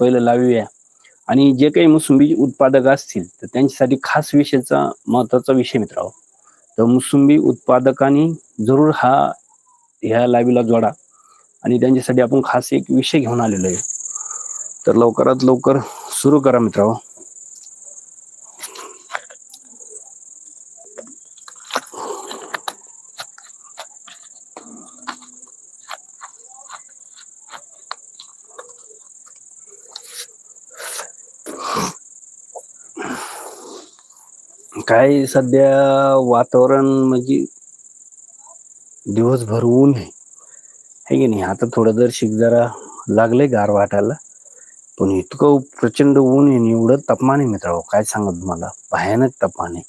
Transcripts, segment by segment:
पहिलं लावूया. आणि जे काही मोसंबी उत्पादक असतील तर त्यांच्यासाठी खास विषयाचा महत्त्वाचा विषय मित्रांनो हो. तर मोसंबी उत्पादकांनी जरूर हा ह्या लावीला जोडा. आणि त्यांच्यासाठी आपण खास एक विषय घेऊन आलेलो आहे. तर लवकरात लवकर सुरू करा मित्रांनो हो. काय सध्या वातावरण म्हणजे दिवसभर ऊन आहे. है की नाही? आता थोडं जर शिक जरा लागले गार वाटायला. पण इतकं प्रचंड ऊन आहे आणि एवढं तापमान आहे मित्रांनो. काय सांगत तुम्हाला? भयानक तापमान आहे.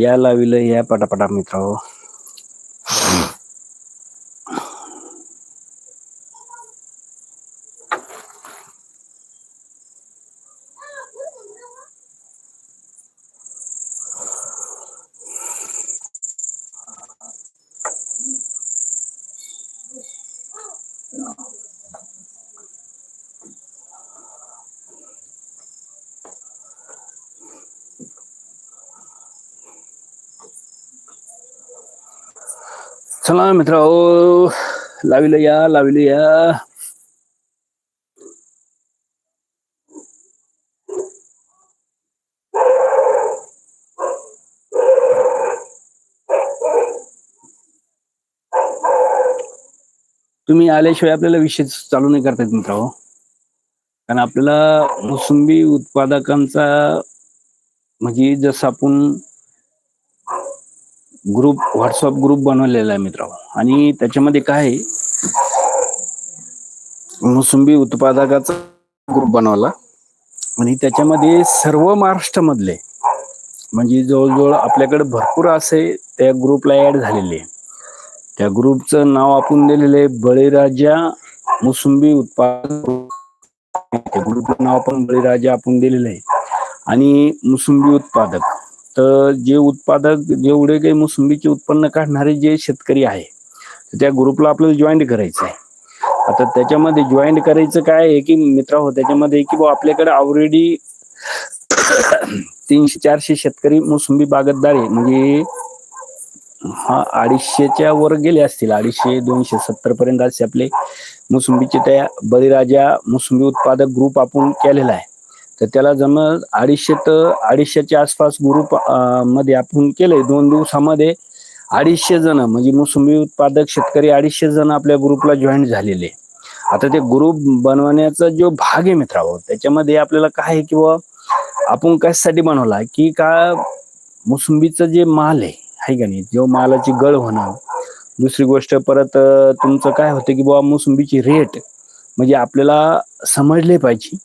या लाविलं या पटापटा मित्रांनो. चला मित्रांनो लाविलं या लाविलं या. तुम्ही आल्याशिवाय आपल्याला विषय चालू नाही करता येत मित्रांनो हो. कारण आपल्याला मोसंबी उत्पादकांचा म्हणजे जसं आपण ग्रुप व्हॉट्सअप ग्रुप बनवलेला आहे मित्र आणि त्याच्यामध्ये काय आहे, मोसंबी उत्पादकाचा ग्रुप बनवला. आणि त्याच्यामध्ये सर्व महाराष्ट्रामधले म्हणजे जवळजवळ आपल्याकडे भरपूर असे त्या ग्रुपला ऍड झालेले आहे. त्या ग्रुपचं नाव आपण दिलेलं आहे बळीराजा मोसंबी उत्पादक ग्रुपचं नाव आपण बळीराजा आपण दिलेलं आहे. आणि मोसंबी उत्पादक. तर जे उत्पादक जेवढे काही मोसंबीचे उत्पन्न काढणारे जे शेतकरी आहे तर त्या ग्रुपला आपल्याला जॉईंट करायचं आहे. आता त्याच्यामध्ये जॉईंट करायचं काय आहे की मित्र हो त्याच्यामध्ये की बुवा आपल्याकडे ऑलरेडी तीनशे चारशे शेतकरी मोसंबी बागतदार आहे. म्हणजे हा अडीचशेच्या वर गेले असतील अडीचशे दोनशे सत्तर पर्यंत असे आपले मोसंबीचे त्या बळीराजा मोसंबी उत्पादक ग्रुप आपण केलेला आहे. तर त्याला जमं अडीचशे तर अडीचशेच्या आसपास ग्रुपमध्ये आपण केलंय दोन दिवसामध्ये अडीचशे जण म्हणजे मोसंबी उत्पादक शेतकरी अडीचशे जण आपल्या ग्रुपला जॉईन झालेले. आता ते ग्रुप बनवण्याचा जो भाग आहे मित्रांनो त्याच्यामध्ये आपल्याला काय आहे किंवा आपण कशासाठी बनवला? की का मोसंबीचं जे माल आहे हाय का नाही? जो मालाची गळ होणं. दुसरी गोष्ट परत तुमचं काय होतं की बाबा मोसंबीची रेट म्हणजे आपल्याला समजले पाहिजे.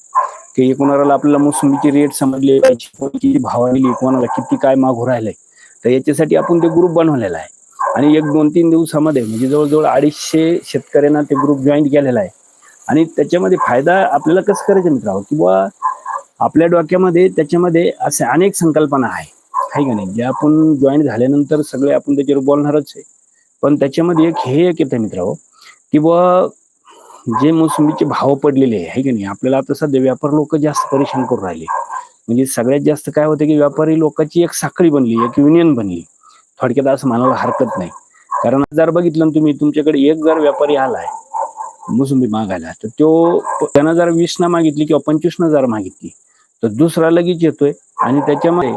की कोणाला आपल्याला मोसंबीची रेट समजली पाहिजे कोणी किती भावाने एकोणाला किती काय मागू राहिलंय तर याच्यासाठी आपण ते ग्रुप बनवलेला आहे. आणि एक दोन तीन दिवसामध्ये म्हणजे जवळजवळ अडीचशे शेतकऱ्यांना ते ग्रुप जॉईन केलेला आहे. आणि त्याच्यामध्ये फायदा आपल्याला कसं करायचं मित्रांनो? की बुवा आपल्या डोक्यामध्ये त्याच्यामध्ये असे अनेक संकल्पना आहे. आहे का नाही? जे आपण जॉईन झाल्यानंतर सगळे आपण त्याच्यावर बोलणारच आहे. पण त्याच्यामध्ये एक हे एक येतं मित्रांनो की बुवा जे मोसंबीचे भाव पडलेले आहे की नाही? आपल्याला आता सध्या व्यापार लोक जास्त परेशान करून राहिले. म्हणजे सगळ्यात जास्त काय होतं की व्यापारी लोकांची एक साखळी बनली एक युनियन बनली. थोडक्यात असं म्हणायला हरकत नाही. कारण जर बघितलं तुम्ही तुमच्याकडे एक जर व्यापारी आलाय मोसंबी मागायला तर तो त्यानं जर वीस ना मागितली किंवा पंचवीस ना जर मागितली तर दुसरा लगेच येतोय आणि त्याच्यामध्ये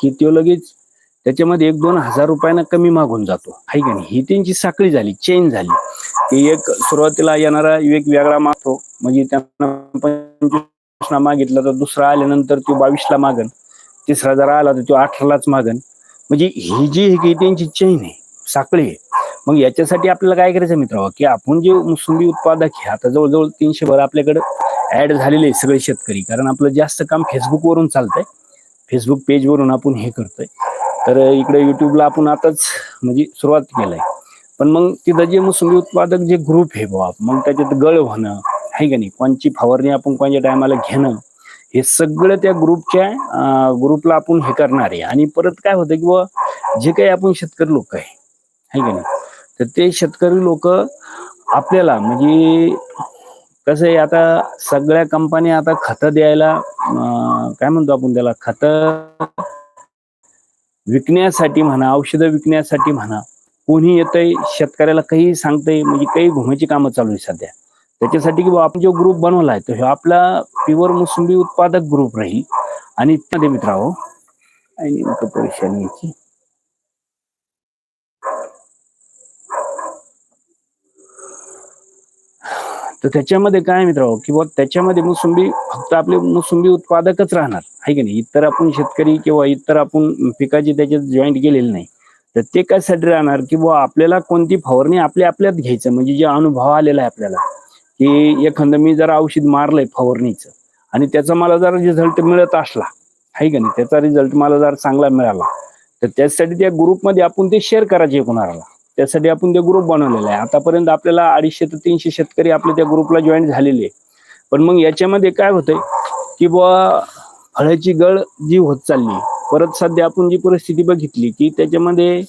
की तो लगेच त्याच्यामध्ये एक दोन हजार रुपयानं कमी मागून जातो. आहे का नाही? ही त्यांची साखळी झाली चेन झाली. एक सुरुवातीला येणारा एक वेगळा मागतो. म्हणजे त्यांना पंचवीस मागितला तर दुसरा आल्यानंतर तो बावीसला मागन. तिसरा जर आला तर तो अठरालाच मागन. म्हणजे ही जी आहे की त्यांची चैन आहे साखळी आहे. मग याच्यासाठी आपल्याला काय करायचं मित्र? की आपण जे मोसंबी उत्पादक आहे आता जवळजवळ तीनशे भर आपल्याकडे ऍड झालेले आहे सगळे शेतकरी. कारण आपलं जास्त काम फेसबुक वरून चालतंय. फेसबुक पेज वरून आपण हे करतोय. तर इकडे युट्यूबला आपण आताच म्हणजे सुरुवात केलंय. पण मग तिथं जे मोसंबी उत्पादक जे ग्रुप आहे बाप मग त्याच्यात गळ होणं आहे का नाही? कोणची फवारणी आपण कोणत्या टायमाला घेणं हे सगळं त्या ग्रुपच्या ग्रुपला आपण हे करणार आहे. आणि परत काय होतं की बुवा जे काही आपण शेतकरी लोक आहे है की नाही? तर ते शेतकरी लोक आपल्याला म्हणजे कसं आहे आता सगळ्या कंपन्या आता खतं द्यायला काय म्हणतो आपण त्याला? खतं विकण्यासाठी म्हणा औषधं विकण्यासाठी म्हणा कोणी येतंय शेतकऱ्याला काही सांगतंय म्हणजे काही घुमायची कामं चालू आहे सध्या. त्याच्यासाठी की आपण जो ग्रुप बनवला आहे तो ह्यो आपला प्युअर मोसंबी उत्पादक ग्रुप राहील. आणि त्यामध्ये मित्रांनो आणि परेशानी याची तर त्याच्यामध्ये काय मित्रांनो की त्याच्यामध्ये मोसंबी फक्त आपले मोसंबी उत्पादकच राहणार आहे की नाही? इतर आपण शेतकरी किंवा इतर आपण पिकाची त्याच्यात जॉईंट केलेली नाही. तर ते कशासाठी राहणार? की बुवा आपल्याला कोणती फवारणी आपल्या आपल्यात घ्यायचं म्हणजे जे अनुभव आलेला आहे आपल्याला. की एखादं मी जर औषध मारलंय फवारणीचं आणि त्याचा मला जर रिझल्ट मिळत असला आहे का नाही? त्याचा रिझल्ट मला जर चांगला मिळाला तर त्यासाठी त्या ग्रुपमध्ये आपण ते शेअर करायचे कोणाला. त्यासाठी आपण ते ग्रुप बनवलेला आहे. आतापर्यंत आपल्याला अडीचशे ते तीनशे शेतकरी आपल्या त्या ग्रुपला जॉईन झालेले आहे. पण मग याच्यामध्ये काय होतंय? की बुवा फळाची गळ जी होत चालली परत सध्या आपण जी परिस्थिती बघितली की त्याच्यामध्ये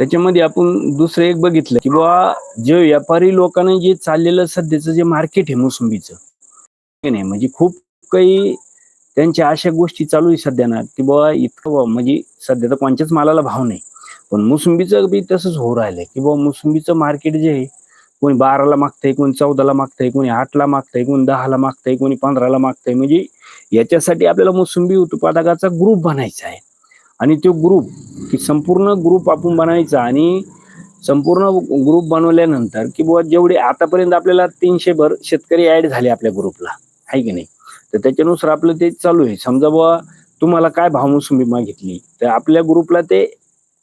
त्याच्यामध्ये आपण दुसरं एक बघितलं की बुवा जे व्यापारी लोकांनी जे चाललेलं सध्याचं जे मार्केट आहे मोसंबीचं नाही म्हणजे खूप काही त्यांच्या अशा गोष्टी चालू आहे सध्या ना की बुवा इतकं म्हणजे सध्या तर कोणत्याच मालाला भाव नाही. पण मोसंबीचं बी तसंच होऊ राहिलंय की बाबा मोसंबीचं मार्केट जे आहे कोणी बाराला मागतंय कोणी चौदाला मागतंय कोणी आठला मागतंय कोणी दहाला मागतंय कोणी पंधराला मागतंय म्हणजे याच्यासाठी आपल्याला मोसंबी उत्पादकाचा ग्रुप बनायचा आहे. आणि तो ग्रुप की संपूर्ण ग्रुप आपण बनायचा आणि संपूर्ण ग्रुप बनवल्यानंतर की बुवा जेवढे आतापर्यंत आपल्याला तीनशे भर शेतकरी ऍड झाले आपल्या ग्रुपला आहे की नाही? तर त्याच्यानुसार आपलं ते चालू आहे. समजा बुवा तुम्हाला काय भाव मोसंबी मागितली तर आपल्या ग्रुपला ते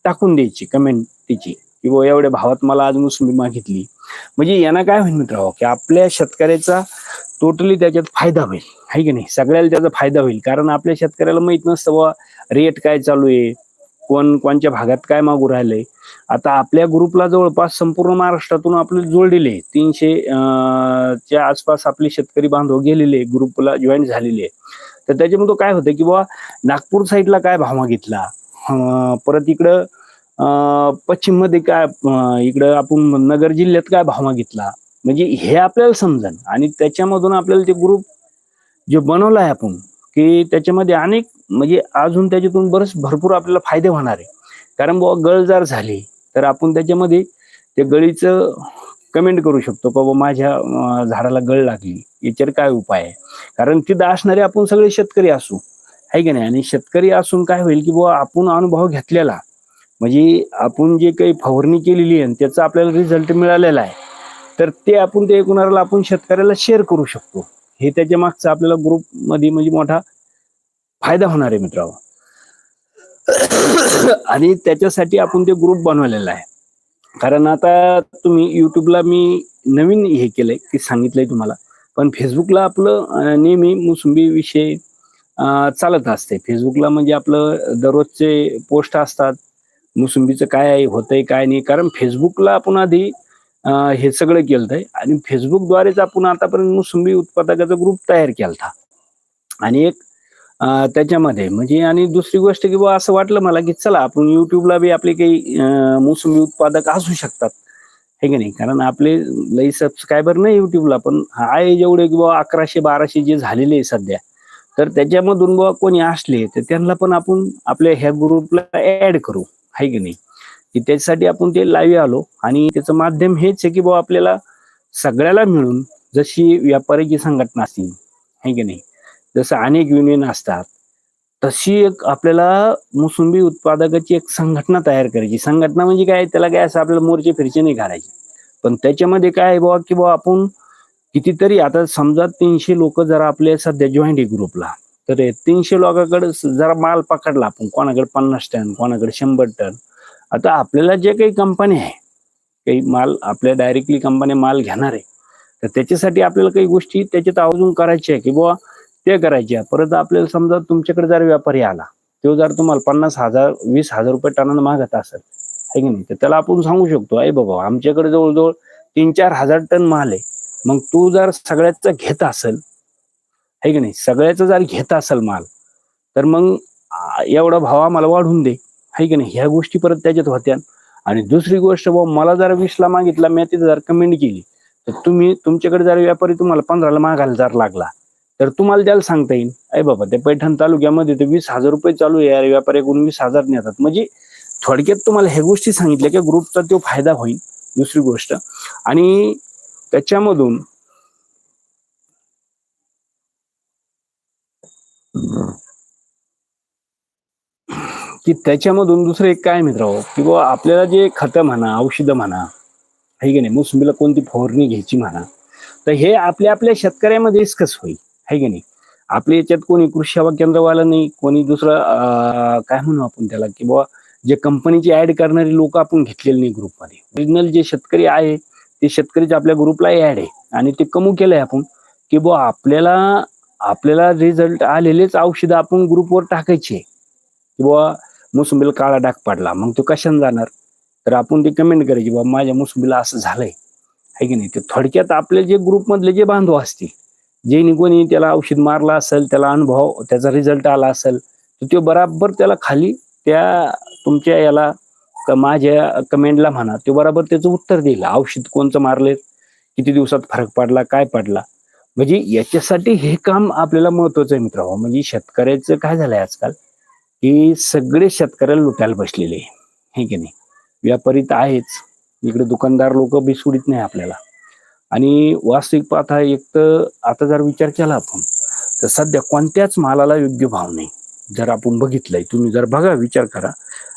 टाकून द्यायची कमेंट तिची की बुवा एवढ्या भावात मला आज मोसंबी मागितली. म्हणजे यांना काय होईल मित्र हो, की आपल्या शेतकऱ्याचा टोटली त्याच्यात फायदा होईल. आहे की नाही? सगळ्याला त्याचा फायदा होईल. कारण आपल्या शेतकऱ्याला माहीत नसतं बुवा रेट काय चालू आहे? कोण कोणच्या भागात काय मागू राहिलंय? आता आपल्या ग्रुपला जवळपास संपूर्ण महाराष्ट्रातून आपले जोडलेले तीनशे च्या आसपास आपले शेतकरी बांधव गेलेले ग्रुपला जॉईन झालेले आहे. तर त्याच्यामध्ये काय होतं की बाबा नागपूर साईडला काय भाव मागितला? परत इकडं पश्चिममध्ये काय इकडं आपण नगर जिल्ह्यात काय भाव मागितला म्हणजे हे आपल्याला समजन. आणि त्याच्यामधून आपल्याला ते ग्रुप जे बनवला आहे आपण की त्याच्यामध्ये अनेक म्हणजे अजून त्याच्यातून बरेच भरपूर आपल्याला फायदे होणार आहे. कारण बाबा गळ जर झाली तर आपण त्याच्यामध्ये ते गळीचं कमेंट करू शकतो बाबा माझ्या झाडाला गळ लागली. याच्यावर काय उपाय आहे? कारण तिथं असणारे आपण सगळे शेतकरी असू. आहे की नाही? आणि शेतकरी असून काय होईल की बाबा आपण अनुभव घेतलेला म्हणजे आपण जे काही फवारणी केलेली आहे त्याचा आपल्याला रिझल्ट मिळालेला आहे तर ते आपण ते कुणाला आपण शेतकऱ्याला शेअर करू शकतो. हे त्याच्या मागचा आपल्याला ग्रुपमध्ये म्हणजे मोठा फायदा होणार आहे मित्रांनो. आणि त्याच्यासाठी आपण ते ग्रुप बनवलेला आहे. कारण आता तुम्ही युट्यूबला मी नवीन हे केलंय की सांगितलंय तुम्हाला. पण फेसबुकला आपलं नेहमी मोसंबी विषय चालत असते. फेसबुकला म्हणजे आपलं दररोजचे पोस्ट असतात. मोसंबीचं काय होतंय काय नाही कारण फेसबुकला आपण आधी हे सगळं केलंय आणि फेसबुकद्वारेच आपण आतापर्यंत मोसंबी उत्पादकाचा ग्रुप तयार केलता. आणि एक त्याच्यामध्ये म्हणजे आणि दुसरी गोष्ट की बुवा असं वाटलं मला की चला आपण युट्यूबला बी आपले काही मोसंबी उत्पादक असू शकतात. हे की नाही? कारण आपले लई सबस्क्रायबर नाही युट्यूबला पण आहे जेवढे की बुवा अकराशे बाराशे जे झालेले आहे सध्या. तर त्याच्यामधून बुवा कोणी असले तर त्यांना पण आपण आपल्या ह्या ग्रुपला ऍड करू. आहे की नाही? की त्याच्यासाठी आपण ते लाईव्ह आलो आणि त्याचं माध्यम हेच आहे की बुवा आपल्याला सगळ्याला मिळून जशी व्यापाऱ्याची संघटना असतील आहे की नाही? जसं अनेक युनियन असतात तशी एक आपल्याला मोसंबी उत्पादकाची एक संघटना तयार करायची. संघटना म्हणजे काय? त्याला काय असं आपल्याला मोर्चे फिरचे नाही काढायचे. पण त्याच्यामध्ये काय आहे बुवा की बुवा आपण कितीतरी आता समजा तीनशे लोक जरा आपले सध्या जॉईंट आहे ग्रुपला तर तीनशे लोकांकडे जरा माल पकडला आपण. कोणाकडे पन्नास टन कोणाकडे शंभर टन. आता आपल्याला जे काही कंपनी आहे काही माल आपल्या डायरेक्टली कंपन्या माल घेणार आहे तर त्याच्यासाठी आपल्याला काही गोष्टी त्याच्यात आवर्जून करायच्या आहे की बुवा ते करायच्या परत आपल्याला समजा तुमच्याकडे जर व्यापारी आला तो जर तुम्हाला पन्नास हजार वीस हजार रुपये टनानं मागत असेल आहे की नाही? तर त्याला आपण सांगू शकतो अरे बाबा आमच्याकडे जवळजवळ तीन चार हजार टन माल आहे. मग तू जर सगळ्याच घेत असेल आहे की नाही? सगळ्याचं जर घेत असेल माल तर मग एवढा भाव आम्हाला वाढून दे. आहे की नाही? ह्या गोष्टी परत त्याच्यात होत्या. आणि दुसरी गोष्ट भाऊ मला जर वीसला मागितला मी तिथे जर कमेंट केली तर तुम्ही तुमच्याकडे जर व्यापारी तुम्हाला पंधराला मागायला जर लागला तर तुम्हाला द्यायला सांगता येईल. अय बाबा त्या पैठण तालुक्यामध्ये तर वीस हजार रुपये चालू आहे. यार एकूण वीस हजार नेतात. म्हणजे थोडक्यात तुम्हाला ह्या गोष्टी सांगितल्या की ग्रुपचा तो फायदा होईल. दुसरी गोष्ट. आणि त्याच्यामधून की त्याच्यामधून दुसरं एक काय मित्र की बुवा आपल्याला जे खतं म्हणा औषधं म्हणा आहे की नाही? मोसंबीला कोणती फवारणी घ्यायची म्हणा तर हे आपल्या आपल्या शेतकऱ्यामध्ये डिस्कस होईल आहे की नाही? आपल्या याच्यात कोणी कृषी सेवा केंद्रवाला नाही कोणी दुसरं काय म्हणू आपण त्याला? की बुवा जे कंपनीची ऍड करणारी लोक आपण घेतलेले नाही ग्रुपमध्ये ओरिजिनल जे शेतकरी आहे ते शेतकरीच आपल्या ग्रुपला ऍड आहे. आणि ते कमू केलंय आपण की बुवा आपल्याला आपल्याला रिझल्ट आलेलेच औषधं आपण ग्रुपवर टाकायचे. की बुवा मोसंबीला काळा डाग पडला मग तो कशाने जाणार? तर आपण ते कमेंट करायची बाबा माझ्या मोसंबीला असं झालंय. आहे की नाही? ते थोडक्यात आपले जे ग्रुपमधले जे बांधव असतील जे कोणी त्याला औषध मारला असेल त्याला अनुभव त्याचा रिझल्ट आला असेल तर तो बराबर त्याला खाली त्या तुमच्या याला माझ्या कमेंटला म्हणा तो बराबर त्याचं उत्तर देईल. औषध कोणचं मारले किती दिवसात फरक पडला काय पडला? म्हणजे याच्यासाठी हे काम आपल्याला महत्वाचं आहे मित्र म्हणजे शेतकऱ्याचं काय झालंय आजकाल? की सगळे शेतकऱ्याला लुटायला बसलेले आहे. हे की नाही? व्यापारी तर आहेच. इकडे दुकानदार लोक बिसुडीत नाही आपल्याला. आणि वास्तविक पाहता एक तर आता जर विचार केला आपण तर सध्या कोणत्याच मालाला योग्य भाव नाही. जर आपण बघितलंय तुम्ही जर बघा विचार करा.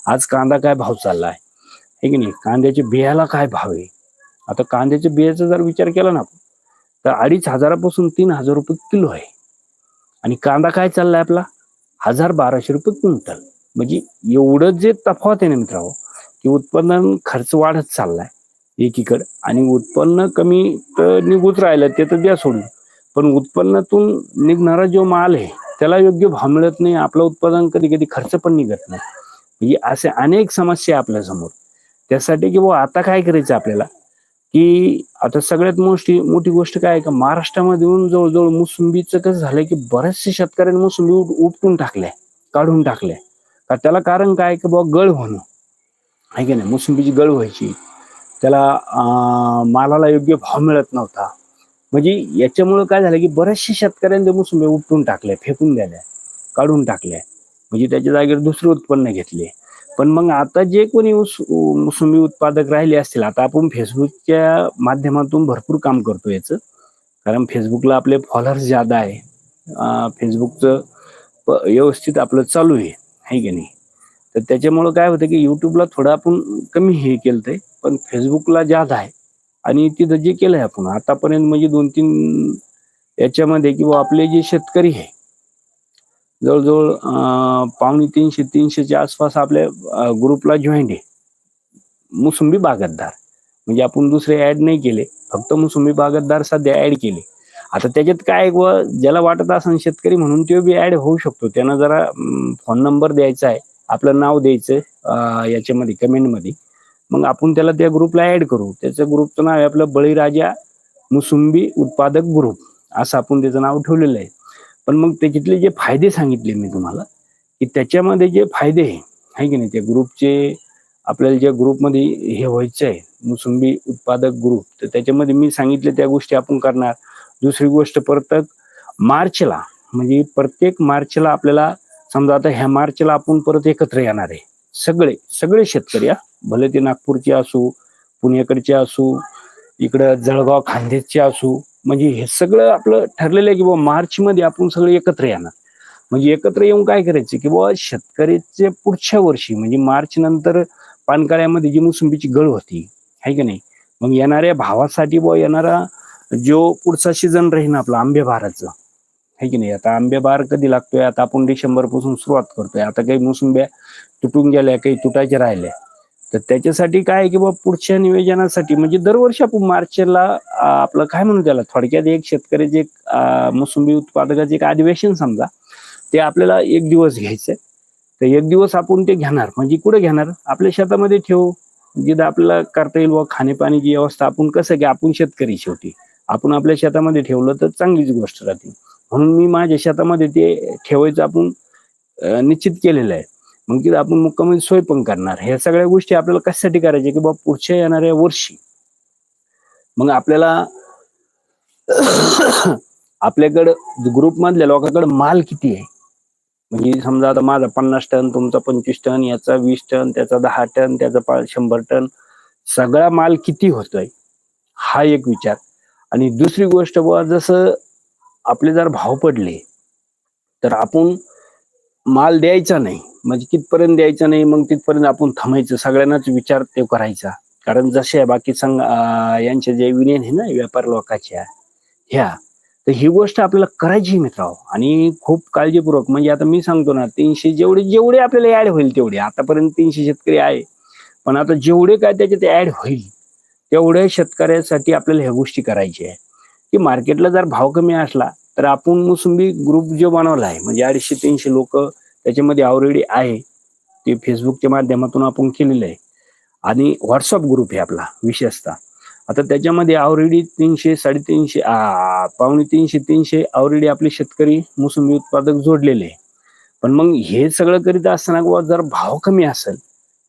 आज कांदा काय भाव चालला आहे की नाही? कांद्याच्या बियाला काय भाव आहे? आता कांद्याच्या बियाचा जर विचार केला ना आपण तर अडीच हजारापासून तीन हजार रुपये किलो आहे. आणि कांदा काय चाललाय आपला? हजार बाराशे रुपये क्विंटल. म्हणजे एवढं जे तफावत आहे ना मित्रांनो की उत्पादन खर्च वाढत चाललाय एकीकडे. आणि उत्पन्न कमी तर निघूच राहिलं ते तर द्या सोडून. पण उत्पन्नातून निघणारा जो माल आहे त्याला योग्य भाव मिळत नाही आपलं उत्पादन कधी कधी खर्च पण निघत नाही. म्हणजे असे अनेक समस्या आहे आपल्यासमोर. त्यासाठी की बुवा आता काय करायचं आपल्याला? की आता सगळ्यात मोठी मोठी गोष्ट काय आहे का महाराष्ट्रामध्ये येऊन जवळजवळ मोसंबीचं कसं झालंय की बऱ्याचशा शेतकऱ्यांनी मोसंबी उपटून टाकल्या काढून टाकल्या. का त्याला कारण काय की बाबा गळ होणं. आहे की नाही? मोसंबीची गळ व्हायची. त्याला मालाला योग्य भाव मिळत नव्हता. म्हणजे याच्यामुळे काय झालं की बऱ्याचशा शेतकऱ्यांनी ते मोसंबी उपटून टाकल्या फेकून द्याल्या काढून टाकल्या. म्हणजे त्याच्या जागेवर दुसरे उत्पन्न घेतले पण मग आता जे कोणी उस मोसंबी उत्पादक राहिले असतील आता आपण फेसबुकच्या माध्यमातून भरपूर काम करतो याचं. कारण फेसबुकला आपले फॉलोअर्स ज्यादा आहे फेसबुकचं प- व्यवस्थित आपलं चालू आहे है की नाही? तर त्याच्यामुळं काय होतं की युट्यूबला थोडं आपण कमी हे केलं आहे पण फेसबुकला जादा आहे. आणि तिथं जे केलं आहे आपण आतापर्यंत म्हणजे दोन तीन याच्यामध्ये किंवा आपले जे शेतकरी आहे जवळजवळ पावणे तीनशे तीनशेच्या आसपास आपल्या ग्रुपला जॉईंट आहे. मोसंबी बागतदार म्हणजे आपण दुसरे ऍड नाही केले. फक्त मोसंबी बागतदार सध्या ऍड केले. आता त्याच्यात काय व ज्याला वाटत असेल शेतकरी म्हणून तो बी ऍड होऊ शकतो. त्यांना जरा फोन नंबर द्यायचा आहे. आपलं नाव द्यायचं याच्यामध्ये कमेंटमध्ये. मग आपण त्याला त्या ग्रुपला ऍड करू. त्याचं ग्रुपचं नाव आहे आपलं बळीराजा मुसुंबी उत्पादक ग्रुप असं आपण त्याचं नाव ठेवलेलं आहे. पण मग त्याच्यातले जे फायदे सांगितले मी तुम्हाला की त्याच्यामध्ये जे फायदे आहे की नाही? त्या ग्रुपचे आपल्याला ज्या ग्रुपमध्ये हे व्हायचं आहे मुसुंबी उत्पादक ग्रुप तर त्याच्यामध्ये मी सांगितले त्या गोष्टी आपण करणार. दुसरी गोष्ट परत मार्चला म्हणजे प्रत्येक मार्चला आपल्याला समजा आता ह्या मार्चला आपण परत एकत्र येणार आहे. सगळे सगळे शेतकरी हा. भले ते नागपूरचे असू पुण्याकडचे असू इकडं जळगाव खांदेचे असू म्हणजे हे सगळं आपलं ठरलेलं आहे की बाबा मार्च मध्ये आपण सगळे एकत्र येणार. म्हणजे एकत्र येऊन काय करायचं की बाबा शेतकऱ्याचे पुढच्या वर्षी म्हणजे मार्च नंतर पानकाळ्यामध्ये जी मोसंबीची गळ होती आहे की नाही? मग येणाऱ्या भावासाठी बुवा येणारा जो पुढचा सीझन राहील आपला आंबे बाराचं आहे की नाही? आता आंबे भार कधी लागतोय? आता आपण डिसेंबरपासून सुरुवात करतोय. आता काही मोसंब्या तुटून गेल्या काही तुटायच्या राहिल्या. तर त्याच्यासाठी काय आहे की बाबा पुढच्या नियोजनासाठी म्हणजे दरवर्षी आपण मार्चला आपलं काय म्हणू त्याला थोडक्यात एक शेतकऱ्याचे एक मोसंबी उत्पादकाचे एक अधिवेशन समजा ते आपल्याला एक दिवस घ्यायचंय. तर एक दिवस आपण ते घेणार. म्हणजे कुठे घेणार? आपल्या शेतामध्ये ठेवू जिथं आपल्याला करता येईल व खाणेपाण्याची व्यवस्था आपण कसं की आपण शेतकरी शेवटी. आपण आपल्या शेतामध्ये ठेवलं तर चांगलीच गोष्ट राहते. म्हणून मी माझ्या शेतामध्ये ते ठेवायचं आपण निश्चित केलेलं आहे. मग तिथे आपण मुक्कामी सोय पण करणार. ह्या सगळ्या गोष्टी आपल्याला कशासाठी करायच्या की बाबा पुढच्या येणाऱ्या वर्षी? मग आपल्याला आपल्याकडं ग्रुप मधल्या लोकांकडे माल किती आहे? म्हणजे समजा आता माझा पन्नास टन तुमचा पंचवीस टन याचा वीस टन त्याचा दहा टन त्याचा पा- शंभर टन सगळा माल किती होतोय? हा एक विचार. आणि दुसरी गोष्ट बुवा जसं आपले जर भाव पडले तर आपण माल द्यायचा नाही. म्हणजे कितपर्यंत द्यायचा नाही मग तिथपर्यंत आपण थांबायचं. सगळ्यांनाच विचार ते करायचा. कारण जसे बाकी संघ यांचे जे युनियन आहे ना व्यापार लोकांच्या ह्या तर ही गोष्ट आपल्याला करायची मित्रांनो. आणि खूप काळजीपूर्वक म्हणजे आता मी सांगतो ना तीनशे जेवढे जेवढे आपल्याला ऍड होईल तेवढे. आतापर्यंत तीनशे शेतकरी आहे. पण आता जेवढे काय त्याच्यात ऍड होईल तेवढ्या शेतकऱ्यासाठी आपल्याला ह्या गोष्टी करायच्या आहे. की मार्केटला जर भाव कमी असला तर आपण मोसंबी ग्रुप जो बनवला आहे म्हणजे अडीचशे तीनशे लोक त्याच्यामध्ये ऑलरेडी आहे. ते फेसबुकच्या माध्यमातून आपण केलेलं आहे. आणि व्हॉट्सअप ग्रुप आहे आपला विशेषतः. आता त्याच्यामध्ये ऑलरेडी तीनशे साडेतीनशे पावणे तीनशे तीनशे ऑलरेडी आपले शेतकरी मोसंबी उत्पादक जोडलेले आहे. पण मग हे सगळं करीत असताना किंवा जर भाव कमी असेल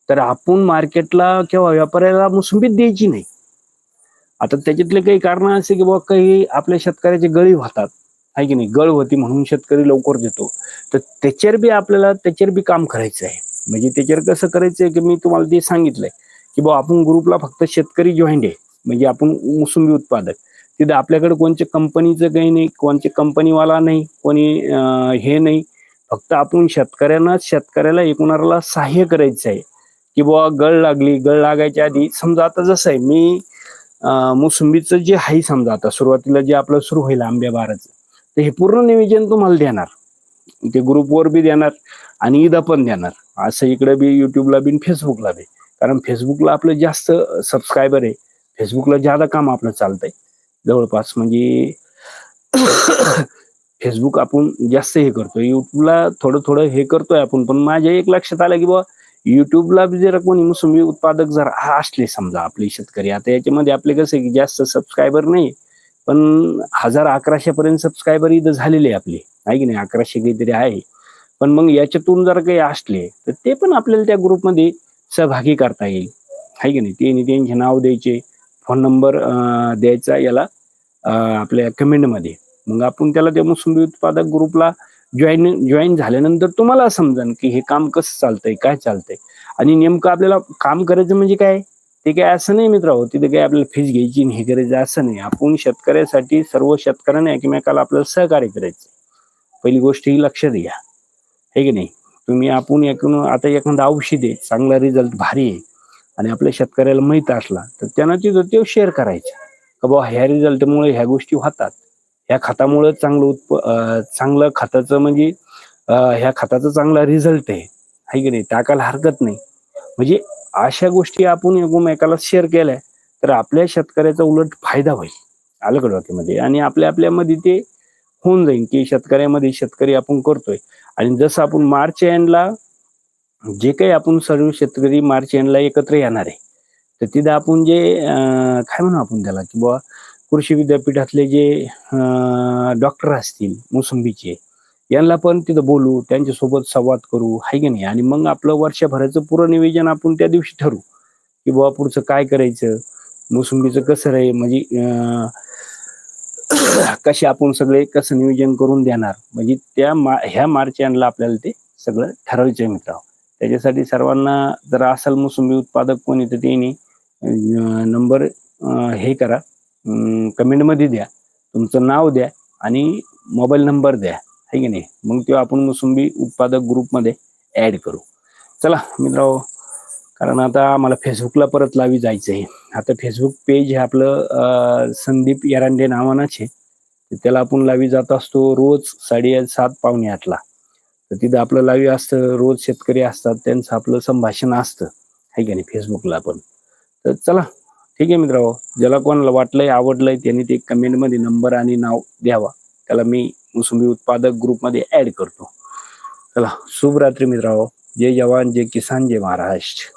तर आपण मार्केटला किंवा व्यापाऱ्याला मोसंबीत द्यायची नाही. आता त्याच्यातले काही कारण असे की बाबा काही आपल्या शेतकऱ्याचे गळी होतात आहे की नाही? गळ होती म्हणून शेतकरी लवकर देतो. तर त्याच्यावर बी आपल्याला त्याच्यावर बी काम करायचं आहे. म्हणजे त्याच्यावर कसं करायचंय की मी तुम्हाला ते सांगितलंय की बाबा आपण ग्रुपला फक्त शेतकरी जॉईंट आहे. म्हणजे आपण मोसंबी उत्पादक. तिथं आपल्याकडे कोणच्या कंपनीचं काही नाही कोणचे कंपनीवाला नाही कोणी हे नाही. फक्त आपण शेतकऱ्यांना शेतकऱ्याला एकूणाला सहाय्य करायचं आहे. की बुवा गळ लागली गळ लागायच्या आधी समजा आता जसं आहे मी मोसंबीचं जे आहे समजा आता सुरुवातीला जे आपलं सुरू होईल आंब्या बाराचं. तर हे पूर्ण नियोजन तुम्हाला देणार. ते ग्रुपवर बी देणार आणि इथं पण देणार. असं इकडे बी युट्यूबला बी फेसबुकला बी. कारण फेसबुकला आपलं जास्त सबस्क्रायबर आहे. फेसबुकला ज्यादा काम आपलं चालतंय. जवळपास म्हणजे फेसबुक आपण जास्त हे करतोय. युट्यूबला थोडं थोडं हे करतोय आपण. पण माझ्या एक लक्षात आलं की बाबा युट्यूबला बी जर कोणी मोसंबी उत्पादक जर असले समजा आपले शेतकरी आता याच्यामध्ये आपले कसं आहे की जास्त सबस्क्रायबर नाही. पण हजार अकराशे पर्यंत सबस्क्रायबर इथं झालेले आहे आपले. आहे की नाही? अकराशे काहीतरी आहे. पण मग याच्यातून जर काही असले तर ते पण आपल्याला त्या ग्रुपमध्ये सहभागी करता येईल. आहे की नाही? ते त्यांचे नाव द्यायचे फोन नंबर द्यायचा याला आपल्या कमेंटमध्ये मग आपण त्याला त्या मोसंबी उत्पादक ग्रुपला जॉईन जॉईन झाल्यानंतर तुम्हाला समजन की हे काम कसं चालतंय काय चालतंय. आणि नेमकं आपल्याला काम करायचं म्हणजे काय? ते काय असं नाही मित्र हो तिथे काय आपल्याला फीज घ्यायची आणि हे करायचं असं नाही. आपण शेतकऱ्यासाठी सर्व शेतकऱ्यांना एकमेकाला आपल्याला सहकार्य करायचं. पहिली गोष्ट ही लक्षात घ्या हे की नाही? तुम्ही आपण एकूण आता एखादा औषध आहे चांगला रिझल्ट भारी आहे आणि आपल्या शेतकऱ्याला माहीत असला तर त्यांना तिथं ते शेअर करायचं. का बाबा ह्या रिझल्टमुळे ह्या गोष्टी होतात. ह्या खतामुळे चांगलं उत्प चांगलं खताचं म्हणजे ह्या खताचा चांगला रिझल्ट आहे. हाय की नाही? टाकायला हरकत नाही. म्हणजे अशा गोष्टी आपण एकमेकाला शेअर केल्या तर आपल्या शेतकऱ्याचा उलट फायदा होईल. आलं का आणि आपल्या आपल्यामध्ये ते होऊन जाईल की शेतकऱ्यामध्ये शेतकरी आपण करतोय. आणि जसं आपण मार्च एंडला जे काही आपण सर्व शेतकरी मार्च एंडला एकत्र येणार आहे तर तिथं आपण जे काय म्हणू आपण त्याला की बुवा कृषी विद्यापीठातले जे डॉक्टर असतील मोसंबीचे यांना पण तिथं बोलू त्यांच्यासोबत संवाद करू हाय की नाही? आणि मग आपलं वर्षभराचं पुरं नियोजन आपण त्या दिवशी ठरू की बुवा पुढचं काय करायचं मोसंबीचं कसं राहील म्हणजे कसे आपण सगळे कसं नियोजन करून देणार? म्हणजे त्या मा ह्या मार्च यांना आपल्याला ते सगळं ठरवायचं आहे मित्र त्याच्यासाठी सर्वांना जर असाल मोसंबी उत्पादक कोणी तर त्यांनी नंबर हे करा कमेंटमध्ये द्या तुमचं नाव द्या आणि मोबाईल नंबर द्या. आहे की नाही? मग तेव्हा आपण मोसंबी उत्पादक ग्रुपमध्ये ऍड करू. चला मित्रांनो कारण आता आम्हाला फेसबुकला परत लावी जायचं आहे आता फेसबुक पेज हे आपलं संदीप यरांडे नावानंच आहे. त्याला आपण लावी जात असतो रोज साडे सात पावणे आठला. तर तिथं आपलं लावी असतं रोज शेतकरी असतात त्यांचं आपलं संभाषण असतं. आहे की नाही? फेसबुकला पण. तर चला ठीक आहे मित्रांनो. ज्याला कोणाला वाटलंय आवडलंय त्यांनी ते कमेंटमध्ये नंबर आणि नाव द्यावा. त्याला मी मोसंबी उत्पादक ग्रुपमध्ये ऍड करतो चला शुभ रात्री मित्रांनो जय जवान जय किसान जय महाराष्ट्र